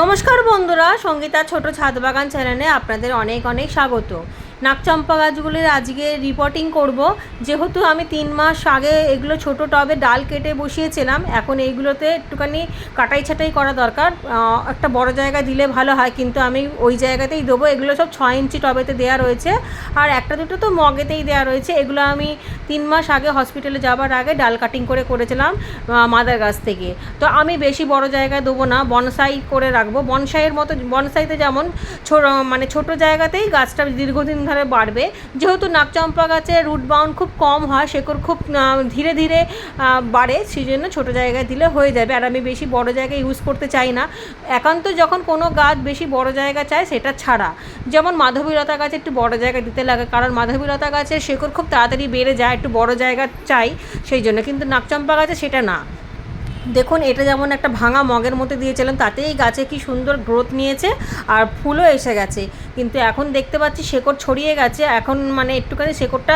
নমস্কার বন্ধুরা সঙ্গীতা ছোট ছাদ বাগান চ্যানেলে আপনাদের অনেক অনেক স্বাগত। নাকচম্পা গাছগুলির আজকে রিপোর্টিং করব। যেহেতু আমি তিন মাস আগে এগুলো ছোট টবে ডাল কেটে বসিয়েছিলাম, এখন এইগুলোতে একটুখানি কাটাই ছাটাই করা দরকার। একটা বড় জায়গায় দিলে ভালো হয়, কিন্তু আমি ওই জায়গাতেই দেবো। এগুলো সব ছয় ইঞ্চি টবেতে দেওয়া রয়েছে। আর একটা দুটো তো মগেতেই দেওয়া রয়েছে। এগুলো আমি তিন মাস আগে হসপিটালে যাবার আগে ডাল কাটিং করে করেছিলাম মাদার গাছ থেকে। তো আমি বেশি বড় জায়গায় দেবো না, বনসাই করে রাখব। বনসাইয়ের মতো, বনসাইতে যেমন ছোট মানে ছোট জায়গাতেই গাছটা দীর্ঘদিন ধরে বাড়বে। যেহেতু নাকচম্পা গাছের রুট বাউন্ড খুব কম হয়, শেকড় খুব ধীরে ধীরে বাড়ে সেই জন্য ছোটো জায়গায় দিলে হয়ে যাবে। আর আমি বেশি বড় জায়গায় ইউজ করতে চাই না। একান্ত যখন কোনো গাছ বেশি বড় জায়গা চায়, সেটা ছাড়া। যেমন মাধবীলতা গাছ একটু বড় জায়গায় দিতে লাগে, কারণ মাধবীলতা গাছের শেকড় খুব তাড়াতাড়ি বেড়ে যায়, একটু বড় জায়গা চাই, সেই জন্য। কিন্তু নাকচম্পা গাছে সেটা না। দেখুন, এটা যেমন একটা ভাঙা মগের মধ্যে দিয়েছিলাম তাতেই গাছে কি সুন্দর গ্রোথ নিয়েছে আর ফুলও এসে গেছে। কিন্তু এখন দেখতে পাচ্ছি শেকড় ছড়িয়ে গেছে। এখন মানে একটুখানি শেকড়টা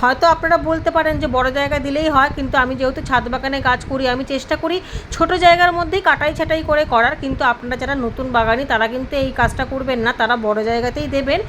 হয়তো আপনারা বলতে পারেন যে বড় জায়গা দিলেই হয়, কিন্তু আমি যেহেতু ছাদ বাগানে গাছ করি, আমি চেষ্টা করি ছোট জায়গার মধ্যেই কাটাই ছাটাই করে করার। কিন্তু আপনারা যারা নতুন বাগানি, তারা কিন্তু এই কাজটা করবেন না, তারা বড় জায়গাতেই দেবেন।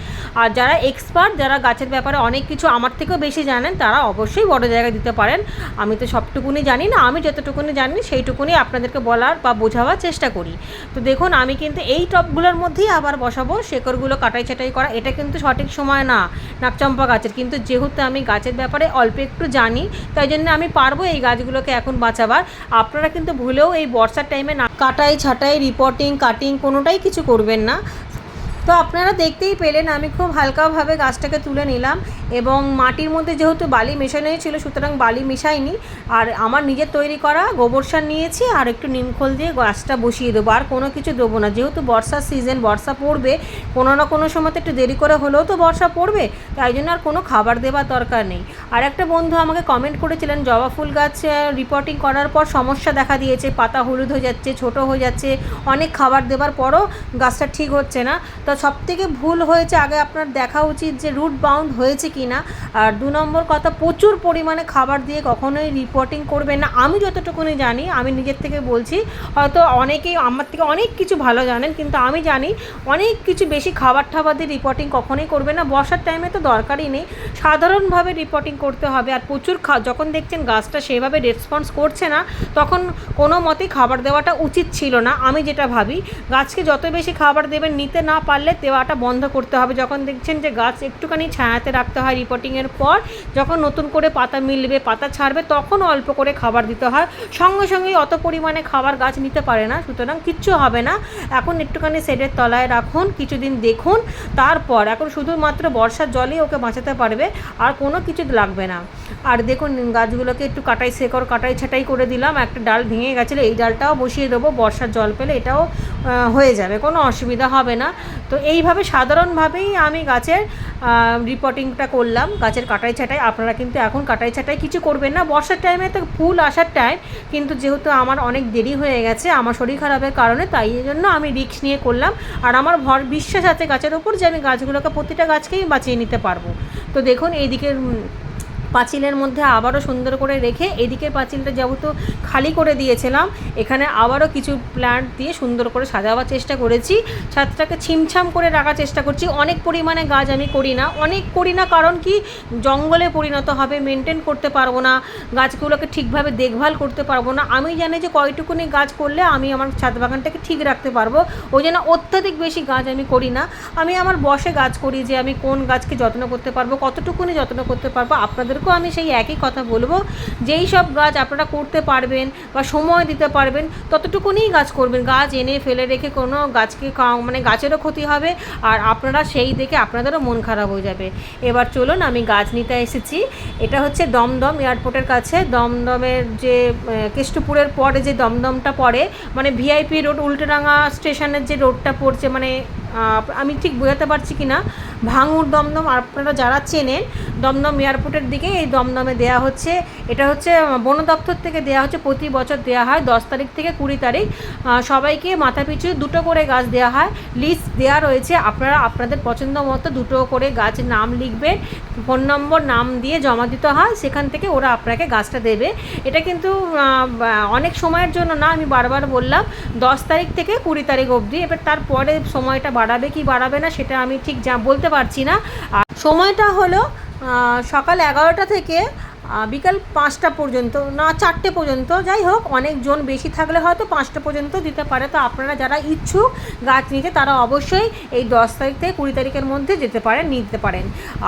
আর যারা এক্সপার্ট যারা গাছের ব্যাপারে অনেক কিছু আমার থেকেও বেশি জানেন, তারা অবশ্যই বড় জায়গায় দিতে পারেন। আমি তো সবটুকুনি জানি না, আমি যতটুকুনি জানি সেইটুকুনি আপনাদেরকে বলার বা বোঝাবার চেষ্টা করি। তো দেখুন, আমি কিন্তু এই টপগুলোর মধ্যেই আবার বসাবো। শেকড়গুলো কাটাই ছাটাই করা, এটা কিন্তু সঠিক সময় না, নাকচম্পা গাছের। কিন্তু যেহেতু আমি গাছের ব্যাপারে অল্প একটু জানি, তাই জন্য আমি পারব এই গাছগুলোকে এখন বাঁচাবার। আপনারা কিন্তু ভুলেও এই বর্ষার টাইমে না কাটাই, ছাটাই রিপোর্টিং কাটিং কোনোটাই কিছু করবেন না। তো আপনারা দেখতেই পেলেন, আমি খুব হালকাভাবে গাছটাকে তুলে নিলাম এবং মাটির মধ্যে যেহেতু বালি মেশানোই ছিল সুতরাং বালি মেশাইনি। আর আমার নিজের তৈরি করা গোবর সার নিয়েছি আর একটু নিমখোল দিয়ে গাছটা বসিয়ে দেবো। আর কোনো কিছু দেবো না, যেহেতু বর্ষার সিজন, বর্ষা পড়বে, কোনো না কোনো সময় একটু দেরি করে হলেও তো বর্ষা পড়বে, তাই জন্য আর কোনো খাবার দেওয়ার দরকার নেই। আর একটা বন্ধু আমাকে কমেন্ট করেছিলেন, জবা ফুল গাছ রিপোর্টিং করার পর সমস্যা দেখা দিয়েছে, পাতা হলুদ হয়ে যাচ্ছে, ছোট হয়ে যাচ্ছে, অনেক খাবার দেওয়ার পরও গাছটা ঠিক হচ্ছে না। তো সব থেকে ভুল হয়েছে, আগে আপনার দেখা উচিত যে রুট বাউন্ড হয়েছে কি না আর দু নম্বর কথা, প্রচুর পরিমাণে খাবার দিয়ে কখনোই রিপোর্টিং করবেন না। আমি যতটুকুনি জানি, আমি নিজের থেকে বলছি, হয়তো অনেকেই আমার থেকে অনেক কিছু ভালো জানেন, কিন্তু আমি জানি অনেক কিছু বেশি খাবার টাবার দিয়ে রিপোর্টিং কখনোই করবে না। বর্ষার টাইমে তো দরকারই নেই। সাধারণভাবে রিপোর্টিং করতে হবে। আর প্রচুর যখন দেখছেন গাছটা সেভাবে রেসপন্স করছে না, তখন কোনো মতেই খাবার দেওয়াটা উচিত ছিল না। আমি যেটা ভাবি, গাছকে যত বেশি খাবার দেবেন, নিতে না পারলে দেওয়াটা বন্ধ করতে হবে। যখন দেখছেন যে গাছ একটুখানি ছায়াতে রাখতে হয় রিপোর্টিংয়ের পর, যখন নতুন করে পাতা মিলবে, পাতা ছাড়বে, তখন অল্প করে খাবার দিতে হয়। সঙ্গে সঙ্গেই অত পরিমাণে খাবার গাছ নিতে পারে না, সুতরাং কিচ্ছু হবে না। এখন একটুখানি শেডের তলায় রাখুন, কিছুদিন দেখুন, তারপর এখন শুধুমাত্র বর্ষার জলেই ওকে বাঁচাতে পারবে, আর কোনো কিছু লাগবে না। আর দেখুন, গাছগুলোকে একটু কাটাই শেকড়, কাটাই ছাটাই করে দিলাম, একটা ডাল ভেঙে গেছিল, এই ডালটাও বসিয়ে দেবো, বর্ষার জল পেলে এটাও হয়ে যাবে, কোনো অসুবিধা হবে না। তো এইভাবে সাধারণভাবেই আমি গাছের রিপোর্টিংটা করলাম। গাছের কাটাই ছাটাই, আপনারা কিন্তু এখন কাটাই ছাটাই কিছু করবেন না। বর্ষার টাইমে তো ফুল আসার টাইম কিন্তু যেহেতু আমার অনেক দেরি হয়ে গেছে, আমার শরীর খারাপের কারণে, তাই জন্য আমি রিক্স নিয়ে করলাম। আর আমার ভর বিশ্বাস আছে গাছের ওপর যে আমি গাছগুলোকে প্রতিটা গাছকেই বাঁচিয়ে নিতে পারব। তো দেখুন, এইদিকে পাঁচিলের মধ্যে আবারও সুন্দর করে রেখে এদিকের পাঁচিলটা যেহেতু খালি করে দিয়েছিলাম, এখানে আবারও কিছু প্ল্যান্ট দিয়ে সুন্দর করে সাজাবার চেষ্টা করেছি। ছাদটাকে ছিমছাম করে রাখার চেষ্টা করছি। অনেক পরিমাণে গাছ আমি করি না। অনেক করি না কারণ কি? জঙ্গলে পরিণত হবে মেনটেন করতে পারব না, গাছগুলোকে ঠিকভাবে দেখভাল করতে পারব না। আমি জানি যে কয়টুকুনি গাছ করলে আমি আমার ছাদ বাগানটাকে ঠিক রাখতে পারব। ওই জন্য অত্যাধিক বেশি গাছ আমি করি না। আমি আমার বসে গাছ করি যে আমি কোন গাছকে যত্ন করতে পারব, কতটুকুনি যত্ন করতে পারব আপনাদেরকেও আমি সেই একই কথা বলব। যেই সব গাছ আপনারা করতে পারবেন বা সময় দিতে পারবেন, ততটুকুনিই গাছ করবেন। গাছ এনে ফেলে রেখে কোনো গাছকে মানে গাছেরও ক্ষতি হবে আর আপনারা সেই দেখে আপনাদেরও মন খারাপ হয়ে যাবে। এবার চলুন, আমি গাছ নিতে এসেছি। এটা হচ্ছে দমদম এয়ারপোর্টের কাছে। দমদমের যে কেষ্টপুরের পরে যে দমদমটা পড়ে মানে ভিআইপি রোড উল্টোডাঙ্গা স্টেশনের যে রোডটা পড়ছে মানে আমি ঠিক বোঝাতে পারছি কি না ভাঙুর দমদম, আপনারা যারা চেনেন, দমদম এয়ারপোর্টের দিকে এই দমদমে দেয়া হচ্ছে। এটা হচ্ছে, বন দপ্তর থেকে দেয়া হচ্ছে, প্রতি বছর দেওয়া হয়। দশ তারিখ থেকে কুড়ি তারিখ সবাইকে মাথাপিছু দুটো করে গাছ দেওয়া হয়। লিস্ট দেওয়া রয়েছে, আপনারা আপনাদের পছন্দ মতো দুটো করে গাছ নাম লিখবেন, ফোন নম্বর, নাম দিয়ে জমা দিতে হয়, সেখান থেকে ওরা আপনাকে গাছটা দেবে। এটা কিন্তু অনেক সময়ের জন্য না, আমি বারবার বললাম, দশ তারিখ থেকে কুড়ি তারিখ অবধি, এবার তারপরে সময়টা বাড়াবে কি বাড়াবে না, সেটা আমি ঠিক যা বলতে পারছি না। আর সময়টা হলো সকাল এগারোটা থেকে বিকাল পাঁচটা পর্যন্ত, না, চারটে পর্যন্ত। যাই হোক, অনেকজন বেশি থাকলে হয়তো পাঁচটা পর্যন্ত দিতে পারে। তো আপনারা যারা ইচ্ছুক গাছ নিতে, তারা অবশ্যই এই দশ তারিখ থেকে কুড়ি তারিখের মধ্যে যেতে পারেন, নিতে পারেন।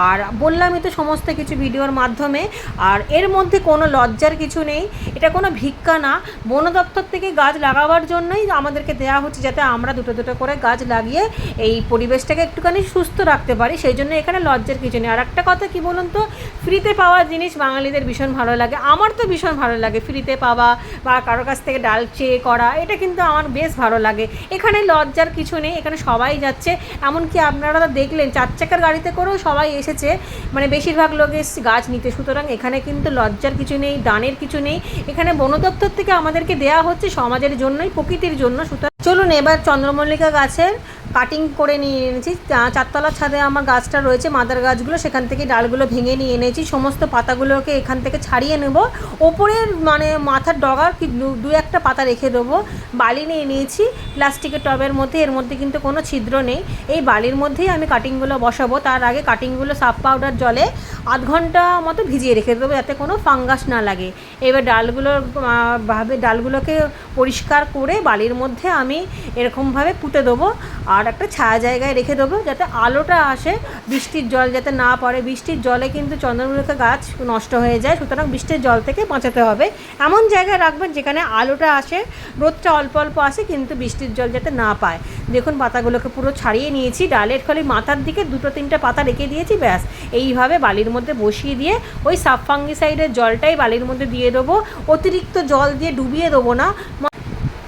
আর বললামই তো সমস্ত কিছু ভিডিওর মাধ্যমে। আর এর মধ্যে কোনো লজ্জার কিছু নেই। এটা কোনো ভিক্ষা না। বন দপ্তর থেকে গাছ লাগাবার জন্যই আমাদেরকে দেওয়া হচ্ছে, যাতে আমরা দুটো দুটো করে গাছ লাগিয়ে এই পরিবেশটাকে একটুখানি সুস্থ রাখতে পারি। সেই জন্য এখানে লজ্জার কিছু নেই। আর একটা কথা কি বলুন তো? ফ্রিতে পাওয়া জিনিস বাঙালিদের ভীষণ ভালো লাগে। আমার তো ভীষণ ভালো লাগে ফ্রিতে পাওয়া বা কারোর কাছ থেকে ডাল চেয়ে করা। এটা কিন্তু আমার বেশ ভালো লাগে। এখানে লজ্জার কিছু নেই, এখানে সবাই যাচ্ছে। এমনকি আপনারা তো দেখলেন, চার চাকার গাড়িতে করেও সবাই এসেছে। মানে বেশিরভাগ লোক এসছে গাছ নিতে। সুতরাং এখানে কিন্তু লজ্জার কিছু নেই, দানের কিছু নেই। এখানে বন দপ্তর থেকে আমাদেরকে দেয়া হচ্ছে সমাজের জন্যই, প্রকৃতির জন্য। সুতরাং চলুন এবার চন্দ্রমল্লিকা গাছের কাটিং করে নিয়ে এনেছি। চারতলার ছাদে আমার গাছটা রয়েছে, মাদার গাছগুলো, সেখান থেকে ডালগুলো ভেঙে নিয়ে এনেছি। সমস্ত পাতাগুলোকে এখান থেকে ছাড়িয়ে নেব। ওপরের মানে মাথার ডগার কি, দু একটা পাতা রেখে দেবো। বালি নিয়ে নিয়েছি, প্লাস্টিকের টবের মধ্যে, এর মধ্যে কিন্তু কোনো ছিদ্র নেই। এই বালির মধ্যেই আমি কাটিংগুলো বসাবো। তার আগে কাটিংগুলো সাফ পাউডার জলে আধ ঘণ্টা মতো ভিজিয়ে রেখে দেবো, যাতে কোনো ফাঙ্গাস না লাগে। এবার ডালগুলো ভাবে ডালগুলোকে পরিষ্কার করে বালির মধ্যে আমি এরকমভাবে পুঁতে দেবো আর একটা ছায়া জায়গায় রেখে দেবো, যাতে আলোটা আসে, বৃষ্টির জল যাতে না পড়ে। বৃষ্টির জলে কিন্তু চন্দ্রমল্লিকা গাছ নষ্ট হয়ে যায়, সুতরাং বৃষ্টির জল থেকে বাঁচাতে হবে। এমন জায়গায় রাখবেন যেখানে আলোটা আসে, রোদটা অল্প অল্প আসে, কিন্তু বৃষ্টির জল যাতে না পায়। দেখুন পাতাগুলোকে পুরো ছাড়িয়ে নিয়েছি, ডালের খালি মাথার দিকে দুটো তিনটে পাতা রেখে দিয়েছি, ব্যাস। এইভাবে বালির মধ্যে বসিয়ে দিয়ে ওই সাব ফাঙ্গিসাইডের জলটাই বালির মধ্যে দিয়ে দেবো। অতিরিক্ত জল দিয়ে ডুবিয়ে দেবো না।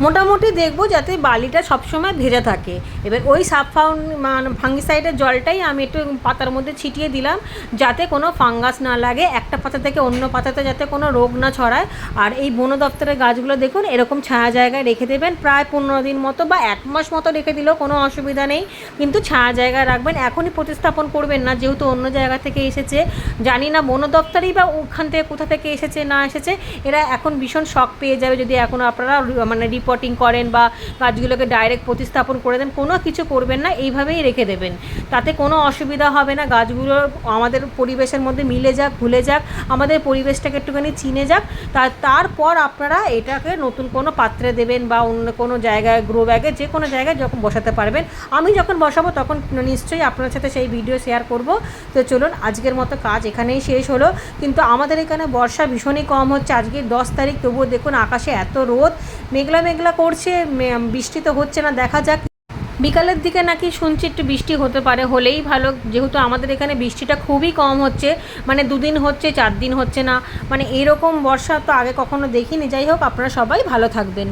মোটামুটি দেখব যাতে বালিটা সবসময় ভেজা থাকে। এবার ওই সাব ফাউন মানে ফাঙ্গিসাইডের জলটাই আমি একটু পাতার মধ্যে ছিটিয়ে দিলাম, যাতে কোনো ফাঙ্গাস না লাগে, একটা পাতা থেকে অন্য পাতাতে যাতে কোনো রোগ না ছড়ায়। আর এই বন দপ্তরের গাছগুলো দেখুন, এরকম ছায়া জায়গায় রেখে দেবেন, প্রায় পনেরো দিন মতো বা এক মাস মতো রেখে দিলেও কোনো অসুবিধা নেই। কিন্তু ছায়া জায়গায় রাখবেন, এখনই প্রতিস্থাপন করবেন না, যেহেতু অন্য জায়গা থেকে এসেছে। জানি না বন দপ্তরেই বা ওখান থেকে কোথা থেকে এসেছে, না এসেছে। এরা এখন ভীষণ শখ পেয়ে যাবে, যদি এখন আপনারা মানে রিপোর্টিং করেন বা গাছগুলোকে ডাইরেক্ট প্রতিস্থাপন করে দেন, কোনো কিছু করবেন না, এইভাবেই রেখে দেবেন। তাতে কোনো অসুবিধা হবে না, গাছগুলো আমাদের পরিবেশের মধ্যে মিলে যাক ভুলে যাক, আমাদের পরিবেশটাকে একটুখানি চিনে যাক তার তারপর আপনারা এটাকে নতুন কোনো পাত্রে দেবেন বা অন্য কোনো জায়গায় গ্রো ব্যাগে যে কোনো জায়গায় যখন বসাতে পারবেন। আমি যখন বসাবো তখন নিশ্চয়ই আপনার সাথে সেই ভিডিও শেয়ার করব। তো চলুন, আজকের মতো কাজ এখানেই শেষ হলো। কিন্তু আমাদের এখানে বর্ষা ভীষণই কম হচ্ছে, আজকে দশ তারিখ, তবুও দেখুন আকাশে এত রোদ। মেঘলা মেঘলা করছে বৃষ্টি তো হচ্ছে না, দেখা যাক। বিকালের দিকে নাকি শুনছি একটু বৃষ্টি হতে পারে, হলেই ভালো, যেহেতু আমাদের এখানে বৃষ্টিটা খুবই কম হচ্ছে মানে দুদিন হচ্ছে, চার দিন হচ্ছে না মানে এরকম বর্ষা তো আগে কখনো দেখিনি, যাই হোক, আপনারা সবাই ভালো থাকবেন।